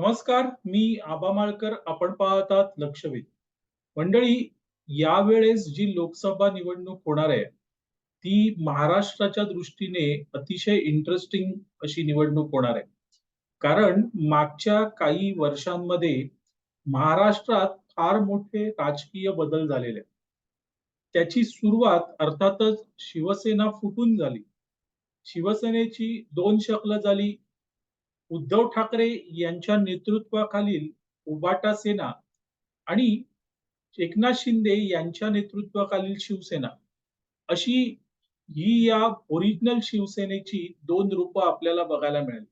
नमस्कार मी आबा माळकर. आपण पाहतात लक्षवेध. मंडळी यावेळेस जी लोकसभा निवडणूक होणार आहे ती महाराष्ट्राच्या दृष्टीने अतिशय इंटरेस्टिंग अशी निवडणूक होणार आहे. कारण मागच्या काही वर्षांमध्ये महाराष्ट्रात फार मोठे राजकीय बदल झालेले. आहेत त्याची सुरुवात अर्थातच शिवसेना फुटून झाली. शिवसेनेची दोन शकलं झाली. उद्धव ठाकरे यांच्या नेतृत्वाखालील उबाटा सेना आणि एकनाथ शिंदे यांच्या नेतृत्वाखालील शिवसेना अशी ही या ओरिजिनल शिवसेनेची दोन रूपं आपल्याला बघायला मिळाली.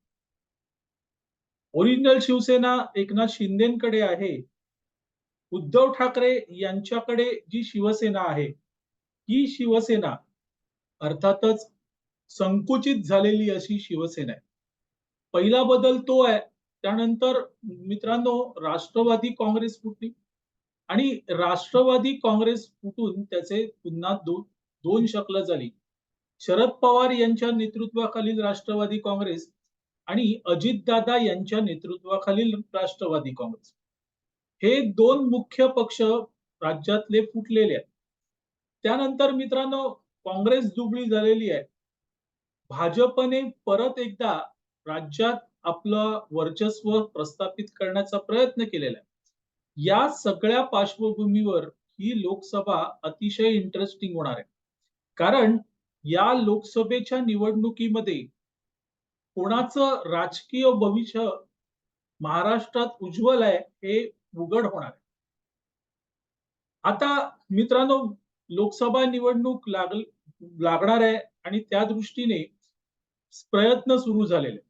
ओरिजिनल शिवसेना एकनाथ शिंदेकडे आहे. उद्धव ठाकरे यांच्याकडे जी शिवसेना आहे ही शिवसेना अर्थातच संकुचित झालेली अशी शिवसेना आहे. पहिला बदल तो आहे. त्यानंतर मित्रांनो राष्ट्रवादी काँग्रेस फुटली. आणि राष्ट्रवादी काँग्रेस फुटून त्याचे पुन्हा दोन दोन शकलं झाली. शरद पवार यांच्या नेतृत्वाखालील राष्ट्रवादी काँग्रेस आणि अजितदादा यांच्या नेतृत्वाखालील राष्ट्रवादी काँग्रेस. हे दोन मुख्य पक्ष राज्यातले फुटलेले आहेत. त्यानंतर मित्रांनो काँग्रेस दुबळी झालेली आहे. भाजपने परत एकदा राज्यात आपलं वर्चस्व प्रस्थापित करण्याचा प्रयत्न केलेला आहे. या सगळ्या पार्श्वभूमीवर ही लोकसभा अतिशय इंटरेस्टिंग होणार आहे. कारण या लोकसभेच्या निवडणुकीमध्ये कोणाचं राजकीय भविष्य महाराष्ट्रात उज्ज्वल आहे हे उघड होणार आहे. आता मित्रांनो लोकसभा निवडणूक लाग लागणार आहे आणि त्या दृष्टीने प्रयत्न सुरू झालेले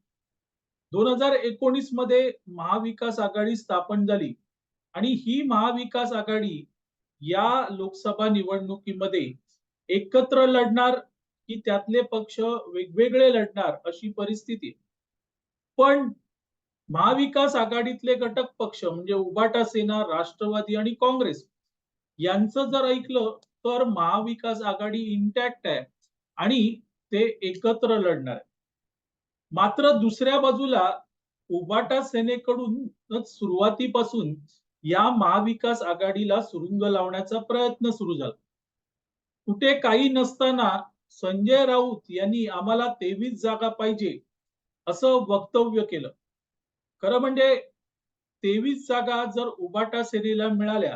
दोन हजार एकोणीसमध्ये महाविकास आघाडी स्थापन झाली. आणि ही महाविकास आघाडी या लोकसभा निवडणुकीमध्ये एकत्र लढणार की त्यातले पक्ष वेगवेगळे लढणार अशी परिस्थिती पण महाविकास आघाडीतले घटक पक्ष म्हणजे उबाटा सेना राष्ट्रवादी आणि काँग्रेस यांचं जर ऐकलं तर महाविकास आघाडी इंटॅक्ट आहे आणि ते एकत्र लढणार आहे. मात्र दुसऱ्या बाजूला उबाटा सेनेकडून सुरुवातीपासून या महाविकास आघाडीला सुरुंग लावण्याचा प्रयत्न सुरू झाला. कुठे काही नसताना संजय राऊत यांनी आम्हाला तेवीस जागा पाहिजे असं वक्तव्य केलं. खरं म्हणजे तेवीस जागा जर उबाटा सेनेला मिळाल्या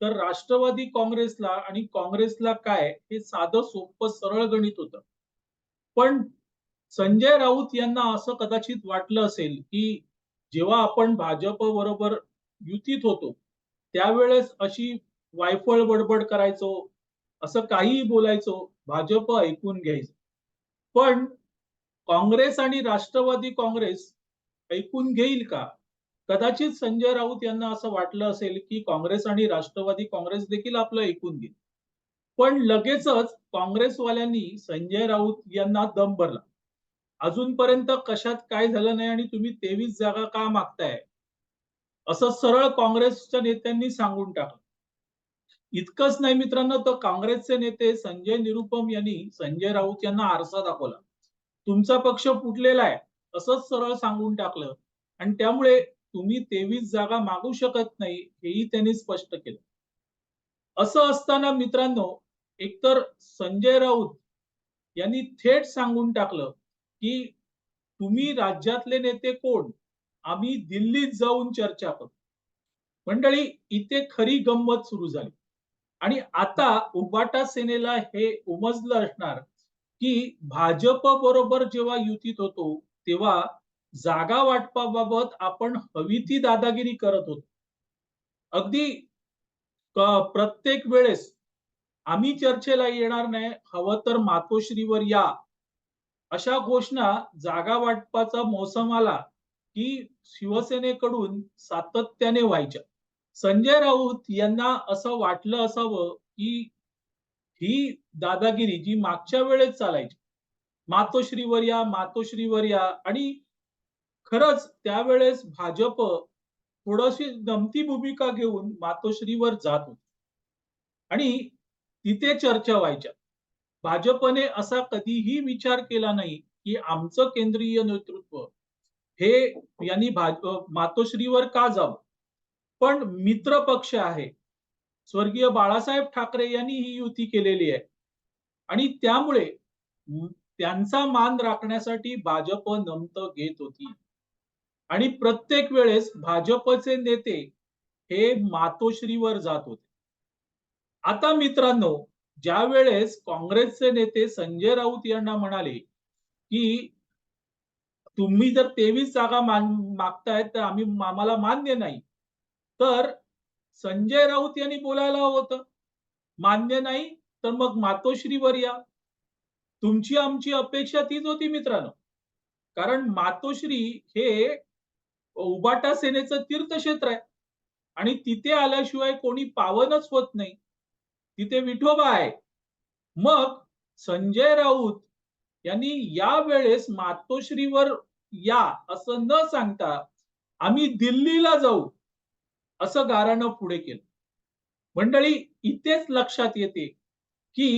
तर राष्ट्रवादी काँग्रेसला आणि काँग्रेसला काय हे साधं सोपं सरळ गणित होतं. पण संजय राऊत यांना असं कदाचित वाटलं असेल की जेव्हा आपण भाजप बरोबर युतीत होतो त्यावेळेस अशी वायफळ बडबड करायचो असं काहीही बोलायचो भाजप ऐकून घ्यायचं. पण काँग्रेस आणि राष्ट्रवादी काँग्रेस ऐकून घेईल का? कदाचित संजय राऊत यांना असं वाटलं असेल की काँग्रेस आणि राष्ट्रवादी काँग्रेस देखील आपलं ऐकून घेईल. पण लगेचच काँग्रेसवाल्यांनी संजय राऊत यांना दम भरला. अजूनपर्यंत कशात काय झालं नाही आणि तुम्ही तेवीस जागा का मागताय? असं सरळ काँग्रेसच्या नेत्यांनी सांगून टाकलं. इतकंच नाही मित्रांनो तर काँग्रेसचे नेते संजय निरुपम यांनी संजय राऊत यांना आरसा दाखवला. तुमचा पक्ष फुटलेला आहे असंच सरळ सांगून टाकलं. आणि त्यामुळे तुम्ही तेवीस जागा मागू शकत नाही हेही त्यांनी स्पष्ट केलं. असं असताना मित्रांनो एकतर संजय राऊत यांनी थेट सांगून टाकलं की तुम्ही राज्यातले नेते कोण? आम्ही दिल्लीत जाऊन चर्चा करू. मंडळी इथे खरी गंमत सुरू झाली. आणि आता उबाटा सेनेला हे उमजलं असणार की भाजप बरोबर जेव्हा युतीत होतो तेव्हा जागा वाटपाबाबत आपण हवी ती दादागिरी करत होतो. अगदी प्रत्येक वेळेस आम्ही चर्चेला येणार नाही हवं तर मातोश्रीवर या. अशा घोषणा जागा वाटपाचा मोसम आला की शिवसेनेकडून सातत्याने व्हायच्या. संजय राऊत यांना असं वाटलं असावं की ही दादागिरी जी मागच्या वेळेस चालायची मातोश्रीवर या मातोश्रीवर या आणि खरंच त्यावेळेस भाजप थोडीशी दमती भूमिका घेऊन मातोश्रीवर जात होती. आणि तिथे चर्चा व्हायच्या. भाजपने असा कधीही विचार केला नाही की आमचं केंद्रीय नेतृत्व हे यांनी मातोश्रीवर का जावं? पण मित्र पक्ष आहे. स्वर्गीय बाळासाहेब ठाकरे यांनी ही युती केलेली आहे. आणि त्यामुळे त्यांचा मान राखण्यासाठी भाजप नमत घेत होती. आणि प्रत्येक वेळेस भाजपचे नेते हे मातोश्रीवर जात होते. आता मित्रांनो ज्या वेळेस काँग्रेसचे नेते संजय राऊत यांना म्हणाले की तुम्ही जर तेवीस जागा मान- मागतायत तर आम्ही आम्हाला मान्य नाही. तर संजय राऊत यांनी बोलायला होतं. मान्य नाही तर मग मातोश्रीवर या. तुमची आमची अपेक्षा तीच होती मित्रांनो. कारण मातोश्री हे उबाटा सेनेचं तीर्थक्षेत्र आहे. आणि तिथे आल्याशिवाय कोणी पावनच होत नाही. तिथे विठोबा आहे. मग संजय राऊत यांनी या वेळेस मातोश्रीवर या असं न सांगता आम्ही दिल्लीला जाऊ असं गारानं पुढे केलं. मंडळी इथेच लक्षात येते की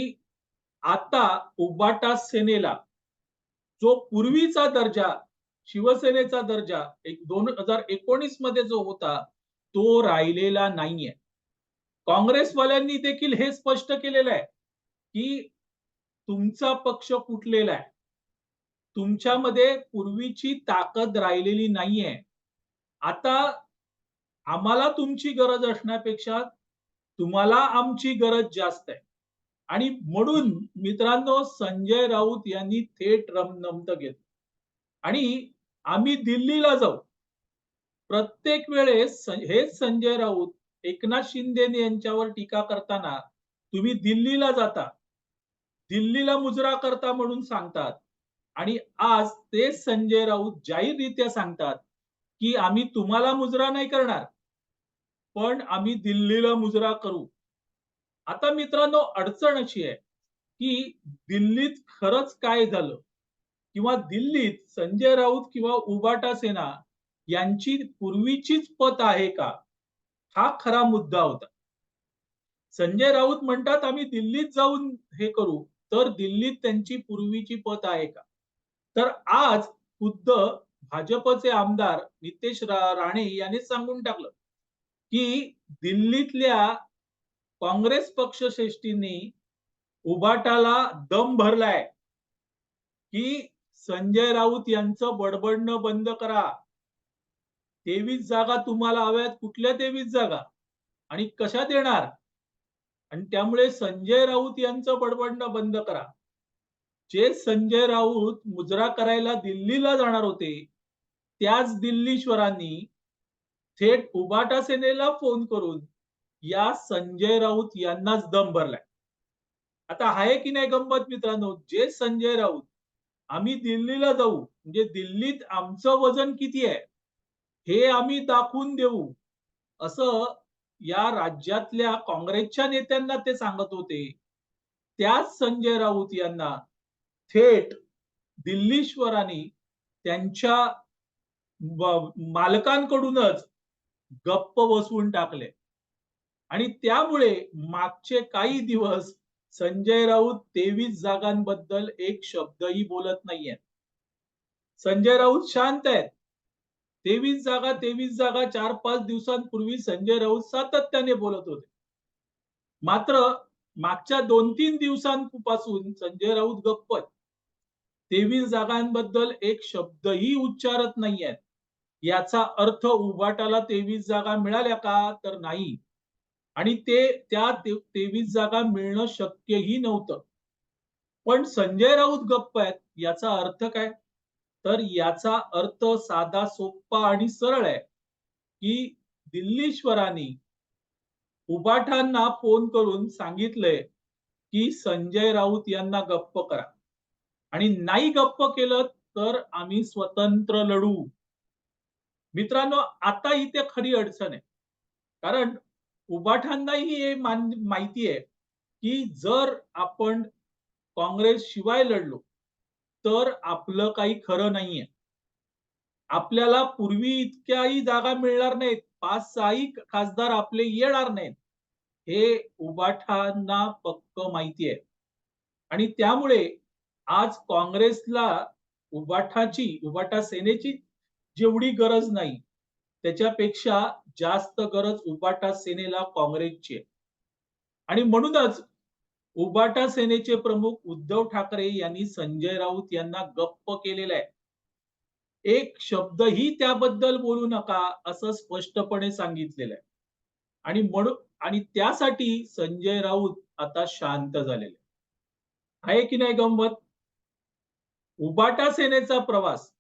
आता उबाटा सेनेला जो पूर्वीचा दर्जा शिवसेनेचा दर्जा एक दोन हजार एकोणीसमध्ये जो होता तो राहिलेला नाहीये. काँग्रेसवाल्यांनी देखील हे स्पष्ट केलेलं आहे की तुमचा पक्ष फुटलेला आहे? तुमच्यामध्ये पूर्वीची ताकद राहिलेली नाहीये. आता आम्हाला तुमची गरज असण्यापेक्षा तुम्हाला आमची गरज जास्त आहे. आणि म्हणून मित्रांनो संजय राऊत यांनी थेट रमनमत घेतलं. आणि आम्ही दिल्लीला जाऊ. प्रत्येक वेळेस हेच संजय राऊत एकनाथ शिंदे यांच्यावर टीका करताना तुम्ही दिल्लीला जाता. दिल्लीला मुजरा करता म्हणून सांगतात. आणि आज ते संजय राऊत जाहीररित्या सांगतात की आम्ही तुम्हाला मुजरा नाही करणार पण आम्ही दिल्लीला मुजरा करू. आता मित्रांनो अडचण अशी आहे की दिल्लीत खरंच काय झालं? किंवा दिल्लीत संजय राऊत किंवा उबाटा सेना यांची पूर्वीचीच पत आहे का? हा खरा मुद्दा होता. संजय राऊत म्हणतात आम्ही दिल्लीत जाऊन हे करू. तर दिल्लीत त्यांची पूर्वीची पत आहे का? तर आज खुद्द भाजपचे आमदार नितेश राणे यांनी सांगून टाकलं की दिल्लीतल्या काँग्रेस पक्षश्रेष्ठींनी उबाटाला दम भरलाय की संजय राऊत यांचं बडबडणं बंद करा. तेवीस जागा तुम्हाला हव्यात कुठल्या तेवीस जागा? आणि कशा देणार आणि त्यामुळे संजय राऊत यांचं बडबडणं बंद करा. जे संजय राऊत मुजरा करायला दिल्लीला जाणार होते त्याच दिल्लीश्वरांनी थेट उबाटा सेनेला फोन करून या संजय राऊत यांनाच दम भरलाय. आता आहे की नाही गंमत मित्रांनो? जे संजय राऊत आम्ही दिल्लीला जाऊ म्हणजे दिल्लीत आमचं वजन किती आहे? हे आम्ही दाखवून देऊ. असं या राज्यातल्या काँग्रेसच्या नेत्यांना ते सांगत होते. त्याच संजय राऊत यांना थेट दिल्लीश्वरांनी त्यांच्या मालकांकडूनच गप्प बसवून टाकले. आणि त्यामुळे मागचे काही दिवस संजय राऊत तेवीस जागांबद्दल एक शब्दही बोलत नाहीये संजय राऊत शांत आहेत. तेवीस जागा तेवीस जागा चार पाच दिवसांपूर्वी संजय राऊत सातत्याने बोलत होते. मात्र मागच्या दोन तीन दिवसांपासून संजय राऊत गप्प आहेत. तेवीस जागांबद्दल एक शब्दही उच्चारत नाहीयेत याचा अर्थ उभाटाला तेवीस जागा मिळाल्या का तर नाही. आणि ते त्या तेवीस जागा मिळणं शक्यही नव्हतं. पण संजय राऊत गप्प आहेत याचा अर्थ काय? तर याचा अर्थ साधा सोप्पा आणि सरळ आहे की दिल्लीश्वरांनी उबाठांना फोन करून सांगितलंय की संजय राऊत यांना गप्प करा. आणि नाही गप्प केलं तर आम्ही स्वतंत्र लढू. मित्रांनो आता इथे खरी अडचण आहे. कारण उबाठांनाही हे मान माहिती आहे की जर आपण काँग्रेस शिवाय लढलो तर आपलं काही खरं नाहीये. आपल्याला पूर्वी इतक्याही जागा मिळणार नाहीत. पाच सहाही खासदार आपले येणार नाहीत. हे उबाठांना पक्क माहिती आहे. आणि त्यामुळे आज काँग्रेसला उबाठाची उबाठा सेनेची जेवढी गरज नाही त्याच्यापेक्षा जास्त गरज उबाटा सेनेला काँग्रेसची आहे. आणि म्हणूनच उबाटा सेनेचे प्रमुख उद्धव ठाकरे यांनी संजय राऊत यांना गप्प केलेलं आहे. एक शब्दही त्याबद्दल बोलू नका असं स्पष्टपणे सांगितलेलं आहे. आणि म्हणून आणि त्यासाठी संजय राऊत आता शांत झालेले आहे. की नाही गंमत? उबाटा सेनेचा प्रवास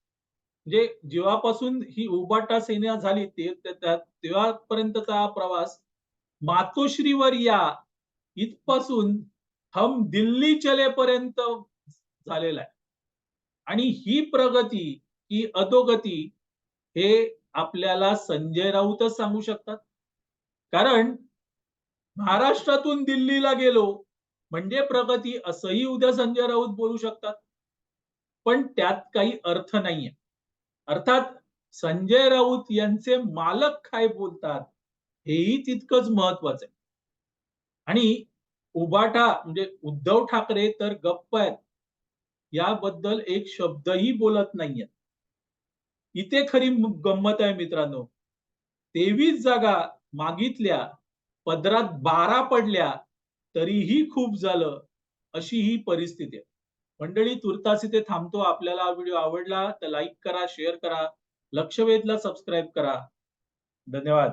म्हणजे जेव्हापासून ही उबाटा सेना झाली ते तेव्हापर्यंतचा प्रवास मातोश्रीवर या इथपासून हम दिल्ली चलेपर्यंत झालेला आहे. आणि ही प्रगती ही अधोगती हे आपल्याला संजय राऊतच सांगू शकतात. कारण महाराष्ट्रातून दिल्लीला गेलो म्हणजे प्रगती असंही उद्या संजय राऊत बोलू शकतात. पण त्यात काही अर्थ नाहीये. अर्थात संजय राऊत यांचे मालक काय बोलतात हेही तितकंच महत्वाचं आहे. आणि उबाटा म्हणजे उद्धव ठाकरे तर गप्प आहेत. याबद्दल एक शब्दही बोलत नाहीयेत. इथे खरी गंमत आहे मित्रांनो. तेवीस जागा मागितल्या पदरात बारा पडल्या तरीही खूप झालं अशी ही परिस्थिती आहे. मंडळी तुर्तास इथे थांबतो. आपल्याला हा व्हिडिओ आवडला तर लाईक करा शेअर करा लक्षवेधला सबस्क्राईब करा. धन्यवाद.